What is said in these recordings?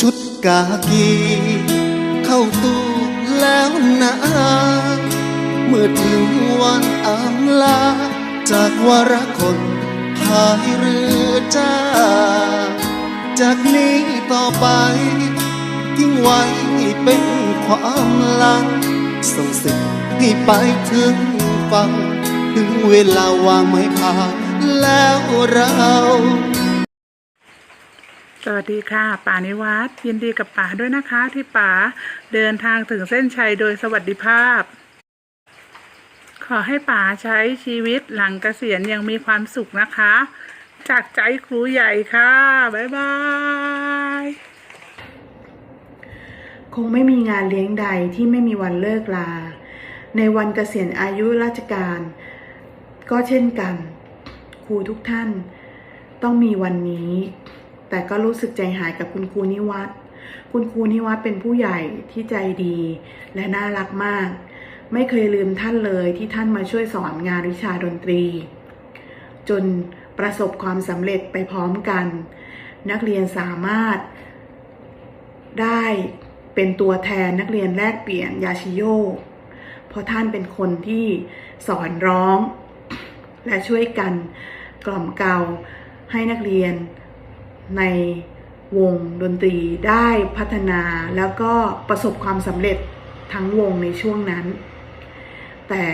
ชุดกากี เข้าตู้แล้วนะเมื่อถึงวันอำลา จากวรคนพายเรือจ้า จากนี้ต่อไป ทิ้งไว้เป็นความลังส่งสิ่งให้ไปถึงฟัง ถึงเวลาวางไม้พาแล้วเรา สวัสดีค่ะป่านิวัฒน์ยินดีกับป่าด้วยนะคะที่ป่าเดินทางถึงเส้นชัยโดยสวัสดิภาพ ขอให้ป่าใช้ชีวิตหลังเกษียณยังมีความสุขนะคะ จากใจครูใหญ่ค่ะ บ๊ายบาย คงไม่มีงานเลี้ยงใดที่ไม่มีวันเลิกลา ในวันเกษียณอายุราชการ ก็เช่นกัน ครูทุกท่าน ต้องมีวันนี้ แต่ก็รู้สึกใจหายกับคุณครูนิวัฒน์คุณครูนิวัฒน์เป็นผู้ใหญ่ที่ใจดีและน่ารักมาก ไม่เคยลืมท่านเลยที่ท่านมาช่วยสอนงานวิชาดนตรี จนประสบความสำเร็จไปพร้อมกัน นักเรียนสามารถได้เป็นตัวแทนนักเรียนแลกเปลี่ยนยาชิโยเพราะท่านเป็นคนที่สอนร้อง และช่วยกันกล่อมเกลาให้นักเรียน ในวงดนตรีได้พัฒนาแล้วก็ประสบความสำเร็จทั้งวงในช่วงนั้น แต่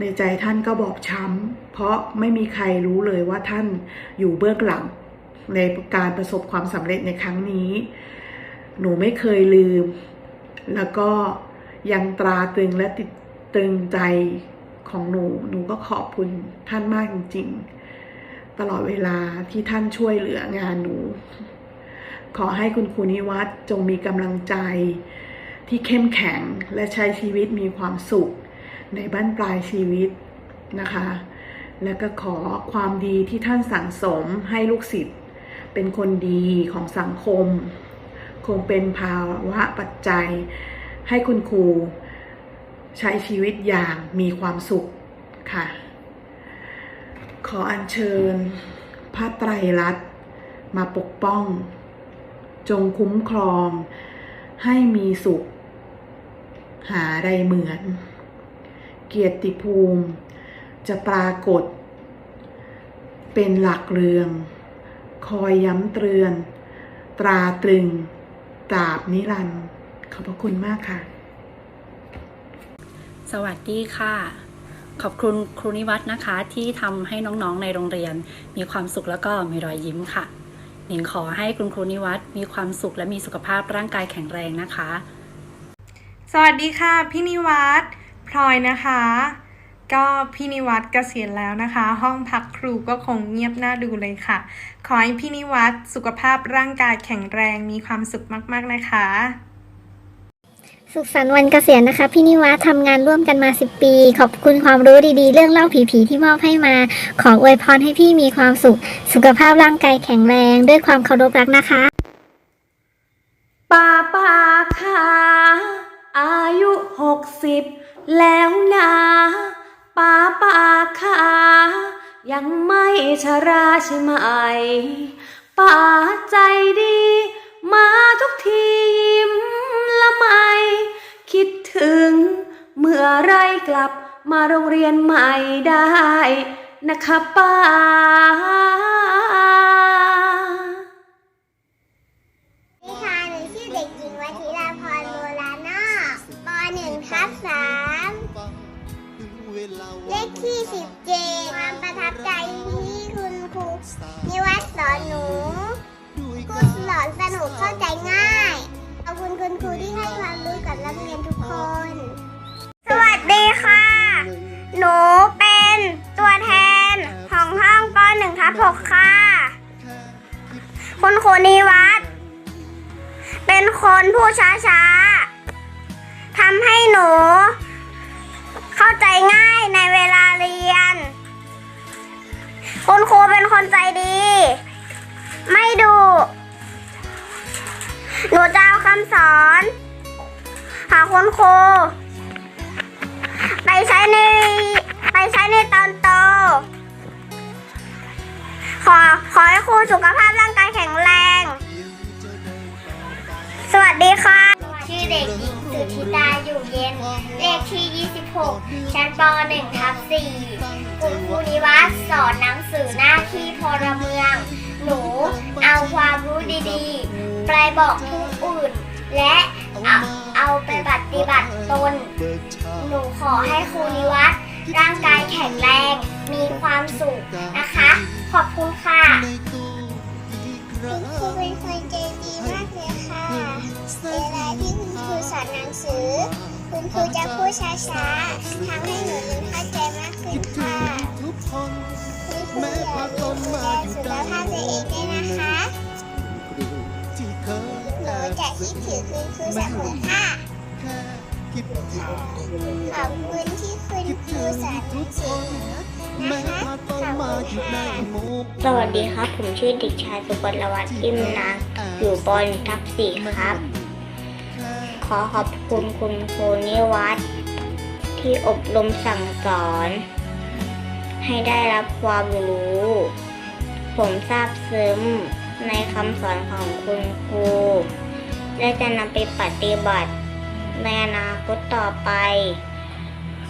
ในใจท่านก็บอบช้ำเพราะไม่มีใครรู้เลยว่าท่านอยู่เบื้องหลัง ในการประสบความสำเร็จในครั้งนี้ หนูไม่เคยลืม แล้วก็ยังตราตรึงและติดตรึงใจของหนู หนูก็ขอบคุณท่านมากจริงๆ ตลอดเวลาที่ท่านช่วยเหลืองานหนู ขอให้คุณครูนิวัฒน์จงมีกำลังใจที่เข้มแข็งและใช้ชีวิตมีความสุขในบ้านปลายชีวิตนะคะ และก็ขอความดีที่ท่านสั่งสมให้ลูกศิษย์เป็นคนดีของสังคม คงเป็นภาวะปัจจัย ให้คุณครูใช้ชีวิตอย่างมีความสุขค่ะ ออัญเชิญพระไตรลัตน์มาปกป้อง จงคุ้มครอง ให้มีสุข หาใดเหมือน เกียรติภูมิจะปรากฏ เป็นหลักเรือง คอยย้ำเตือน ตราตรึงตราบนิรันดร์ขอบพระคุณมากค่ะ สวัสดีค่ะ ขอบคุณครูนิวัฒน์นะคะ ที่ทำให้น้องๆในโรงเรียน มีความสุขแล้วก็มีรอยยิ้มค่ะหนิงขอให้คุณครูนิวัฒน์มีความสุขและมีสุขภาพร่างกายแข็งแรงนะคะ สวัสดีค่ะ พี่นิวัฒน์พลอยนะคะ ก็พี่นิวัฒน์เกษียณแล้วนะคะ ห้องพักครูก็คงเงียบน่าดูเลยค่ะ ขอให้พี่นิวัฒน์สุขภาพร่างกายแข็งแรงมีความสุขมากๆนะคะ สุขสันต์วันเกษียณนะคะ พี่นิวัฒทำงานร่วมกันมา 10 ปี ขอบคุณความรู้ดีๆ เรื่องเล่าผีๆที่มอบให้มา ขออวยพรให้พี่มีความสุข สุขภาพร่างกายแข็งแรง ด้วยความเคารพรักนะคะป้าป้าค่ะอายุหกสิบแล้วนะป้าป้าค่ะยังไม่ชราใช่ไหมป้าใจดี มาทุก กลับมาโรงเรียนใหม่ได้นะคะป้าสวัสดีค่ะหนูชื่อเด็กหญิงวัชิราพรโบรานอกป .1 ทับ3เลขที่17ความประทับใจที่คุณครูนิวัฒน์สอนหนูพูดสอนสนุกเข้าใจง่าย ขอบคุณคุณครูที่ให้ความรู้กับนักเรียนทุกคน คุณนิวัฒเป็นคนพูดช้าๆทำให้หนู เข้าใจง่ายในเวลาเรียน คุณครูเป็นคนใจดี ไม่ดุหนูจะเอาคำสอนของคุณครูไปใช้ในไปใช้ในตอนโต ขอขอให้ครูสุขภาพร่างกายแข็งแรง สวัสดีค่ะ ชื่อเด็กหญิงสุทธิตาอยู่เย็น เลขที่ 26 ชั้นป .1 ทับ4คุณครูนิวัฒน์สอนหนังสือหน้าที่พลเมือง หนูเอาความรู้ดีๆ ไปบอกผู้อื่น และเอาเอาไปปฏิบัติตน หนูขอให้ครูนิวัฒน์ ร่างกายแข็งแรง มีความสุขนะคะ ขอบคุณค่ะคุณครูเป็นคนใจดีมากเลยค่ะเวลาที่คุณครูสอนหนังสือ คุณครูจะพูดช้าๆทำให้หนูยิ้มเข้าใจมากขึ้นค่ะคุณครูอย่าลืมดูแลสุขภาพตัวเองด้วยนะคะหนูจะคิดถึงคุณครูเสมอค่ะ คิดถึงขอบคุณที่คุณครูสอนหนังสือหนูแม้นะคะขอนบคุณค่ะสวัสดีครับ ผมชื่อเด็กชายสุกลวัฒน์อิ่มนางอยู่ปหนึ่งทับสี่ครับ ขอขอบคุณคุณครูนิวัฒน์ที่อบรมสั่งสอน ให้ได้รับความรู้ ผมซาบซึ้งในคำสอนของคุณครู และจะนำไปปฏิบัติ ในอนาคตต่อไป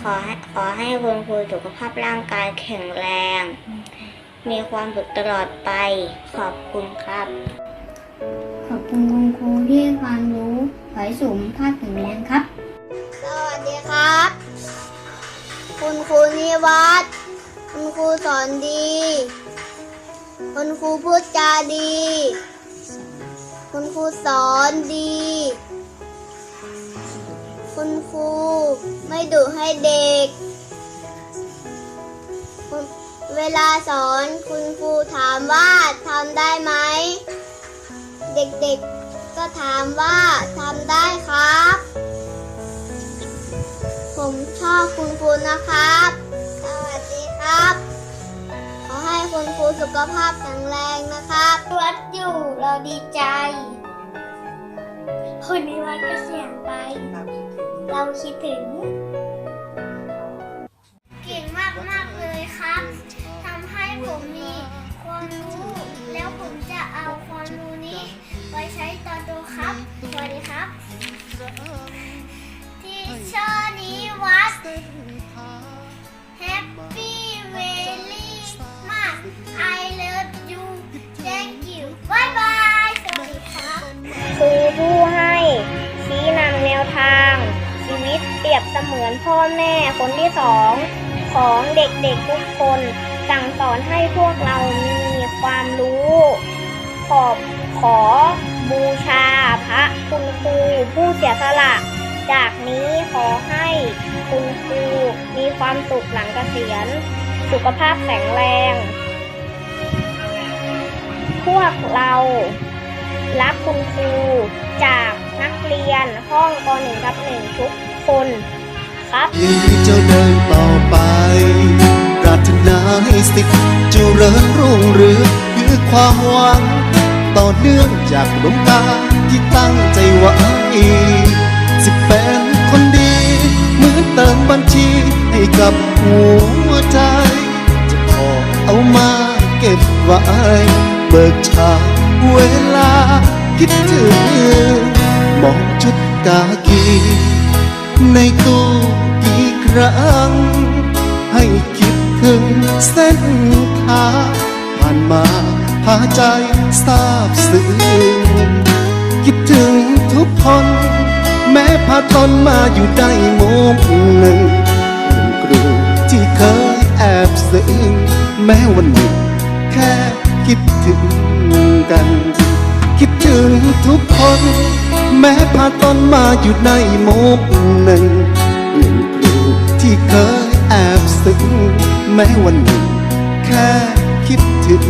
ขอให้ขอให้คุณครูสุขภาพร่างกายแข็งแรง มีความสุขตลอดไป ขอบคุณครับ ขอบคุณคุณครูที่ให้ความรู้ขอให้สุขภาพแข็งแรงครับ สวัสดีครับ คุณครูนิวัฒน์คุณครูสอนดี คุณครูพูดจาดี คุณครูสอนดี คุณครูไม่ดุให้เด็ก เวลาสอนคุณครูถามว่าทำได้ไหม เด็กๆก็ถามว่าทำได้ครับ ผมชอบคุณครูนะครับ สวัสดีครับ ขอให้คุณครูสุขภาพแข็งแรงนะครับวัดอยู่เราดีใจ คนนี้วัดก็เสียงไป เราคิดถึง เก่งมากมากๆเลยครับทำให้ผมมีความรู้ แล้วผมจะเอาความรู้นี้ ไปใช้ตอนโตครับ สวัสดีครับ ที่ชอนี้วัด รียบเสมือนพ่อแม่คนที่สองของเด็กๆทุกคน สั่งสอนให้พวกเรามีความรู้ ขอบขอบูชาพระคุณครูผู้เสียสละ จากนี้ขอให้คุณครูมีความสุขหลังเกษียณ สุขภาพแข็งแรง พวกเรารักคุณครูจากนักเรียนห้องป .1 ทับ1ทุก คนครับยังให้เจ้าเดินต่อไปปรารถนาให้สิทธิ์เจริญรุ่งเรืองคือความหวัง ต่อเนื่องจากดวงตาที่ตั้งใจไว้สิเป็นคนดีเหมือนเติมบัญชีให้กับหัวใจ จะขอเอามาเก็บไว้เบิกชาเวลาคิดถึงมองชุดกากี ในตู้กี่ครั้ง ให้คิดถึงเส้นทางผ่านมาพาใจทราบซึ้งคิดถึงทุกคน แม้พาตนมาอยู่ได้โมงหนึ่งหนึ่งครูที่เคยแอบซึ้งแม้วันหนึ่งแค่คิดถึงกัน คิดถึงทุกคน แม้พาตนมาอยู่ในโมกหนึ่งหนึ่งครูที่เคยแอบซึ้งแม้วันหนึ่งแค่คิดถึง